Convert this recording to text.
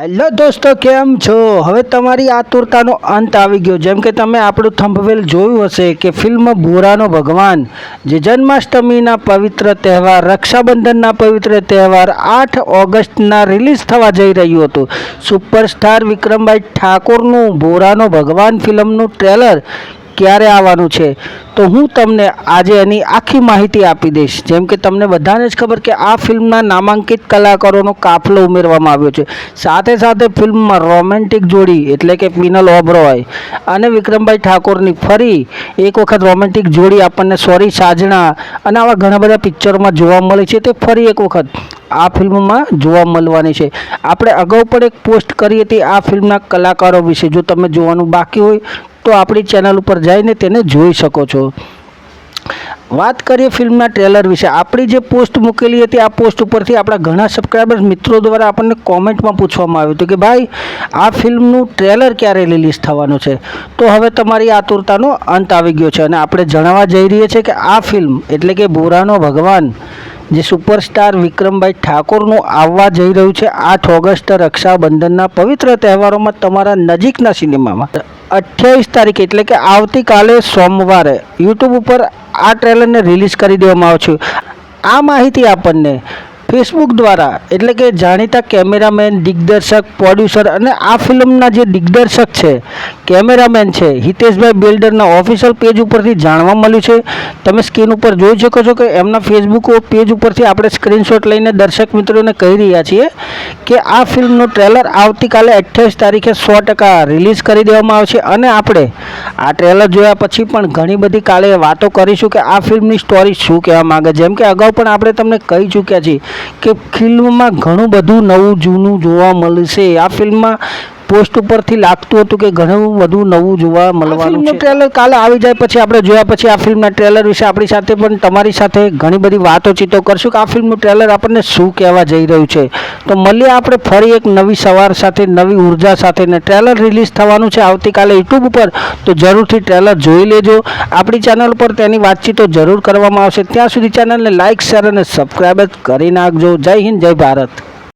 Hello દોસ્તો, કેમ છો? હવે તમારી આતુરતાનો અંત આવી ગયો. જેમ કે તમે આપણું થંભવેલ જોયું હશે કે ફિલ્મ ભૂરાનો ભગવાન, જે જન્માષ્ટમીના પવિત્ર તહેવાર, રક્ષાબંધનના પવિત્ર તહેવાર, આઠ ઓગસ્ટના રિલીઝ થવા જઈ રહ્યું હતું. સુપરસ્ટાર વિક્રમભાઈ ઠાકોરનું ભૂરાનો ભગવાન ફિલ્મનું ટ્રેલર ક્યારે આવવાનું છે? તો હું તમને આજે એની આખી માહિતી આપી દઈશ. જેમ કે તમને બધાને જ ખબર કે આ ફિલ્મના નામાંકિત કલાકારોનો કાફલો ઉમેરવામાં આવ્યો છે. સાથે સાથે ફિલ્મમાં રોમેન્ટિક જોડી, એટલે કે પિનલ ઓબરોય અને વિક્રમભાઈ ઠાકોરની ફરી એક વખત રોમેન્ટિક જોડી આપણને સોરી સાજણા અને આવા ઘણા બધા પિક્ચરોમાં જોવા મળે છે. તે ફરી એક વખત આ ફિલ્મમાં જોવા મળવાની છે. આપણે અગાઉ પણ એક પોસ્ટ કરી હતી આ ફિલ્મના કલાકારો વિશે. જો તમે જોવાનું બાકી હોય તો આપણી ચેનલ ઉપર જઈને તેને જોઈ શકો છો. વાત કરીએ ફિલ્મના ટ્રેલર વિશે. આપણી જે પોસ્ટ મૂકેલી હતી, આ પોસ્ટ ઉપરથી આપણા ઘણા સબસ્ક્રાઈબર્સ મિત્રો દ્વારા આપણને કોમેન્ટમાં પૂછવામાં આવ્યું હતું કે ભાઈ, આ ફિલ્મનું ટ્રેલર ક્યારે રિલીઝ થવાનું છે? તો હવે તમારી આતુરતાનો અંત આવી ગયો છે અને આપણે જણાવવા જઈ રહીએ છીએ કે આ ફિલ્મ એટલે કે બોરાનો ભગવાન જે સુપરસ્ટાર વિક્રમભાઈ ઠાકોરનું આવવા જઈ રહ્યું છે આઠ ઓગસ્ટ રક્ષાબંધનના પવિત્ર તહેવારોમાં તમારા નજીકના સિનેમામાં. અઠ્યાવીસ તારીખ એટલે કે આવતીકાલે સોમવારે યુટ્યુબ ઉપર આ ટ્રેલરને રિલીઝ કરી દેવામાં આવે છે આ માહિતી આપણને ફેસબુક દ્વારા, એટલે કે જાણીતા કેમેરામેન, દિગ્દર્શક પ્રોડ્યુસર અને આ ફિલ્મના જે દિગ્દર્શક છે, કેમેરામેન છે, હિતેશભાઈ બિલ્ડરના ઓફિશિયલ પેજ ઉપરથી જાણવા મળ્યું છે. તમે સ્ક્રીન ઉપર જોઈ શકો છો કે એમના ફેસબુક પેજ ઉપરથી આપણે સ્ક્રીનશોટ લઈને દર્શક મિત્રોને કહી રહ્યા છીએ કે આ ફિલ્મનું ટ્રેલર આવતીકાલે અઠ્યાવીસ તારીખે સો ટકા રિલીઝ કરી દેવામાં આવશે અને આપણે આ ટ્રેલર જોયા પછી પણ ઘણી બધી કાલે વાતો કરીશું કે આ ફિલ્મની સ્ટોરી શું કહેવા માગે જેમ કે અગાઉ પણ આપણે તમને કહી ચૂક્યા છીએ કે ફિલ્મમાં ઘણું બધું નવું જૂનું જોવા મળશે. આ ફિલ્મમાં પોસ્ટ ઉપરથી લાગતું હતું કે ઘણું બધું નવું જોવા મળવાનું છે. ટ્રેલર કાલે આવી જાય પછી આપણે જોયા પછી આ ફિલ્મના ટ્રેલર વિશે આપણી સાથે પણ તમારી સાથે ઘણી બધી વાતો વાતોચીતો કરશું કે આ ફિલ્મનું ટ્રેલર આપણને શું કહેવા જઈ રહ્યું છે. તો મળીએ આપણે ફરી એક નવી સવાર સાથે નવી ઊર્જા સાથે ને ટ્રેલર રિલીઝ થવાનું છે આવતીકાલે યુટ્યુબ ઉપર. તો જરૂરથી ટ્રેલર જોઈ લેજો. આપણી ચેનલ પર તેની વાતચીતો જરૂર કરવામાં આવશે. ત્યાં સુધી ચેનલને લાઇક શેર અને સબસ્ક્રાઈબ કરી નાખજો. જય હિન્દ જય ભારત.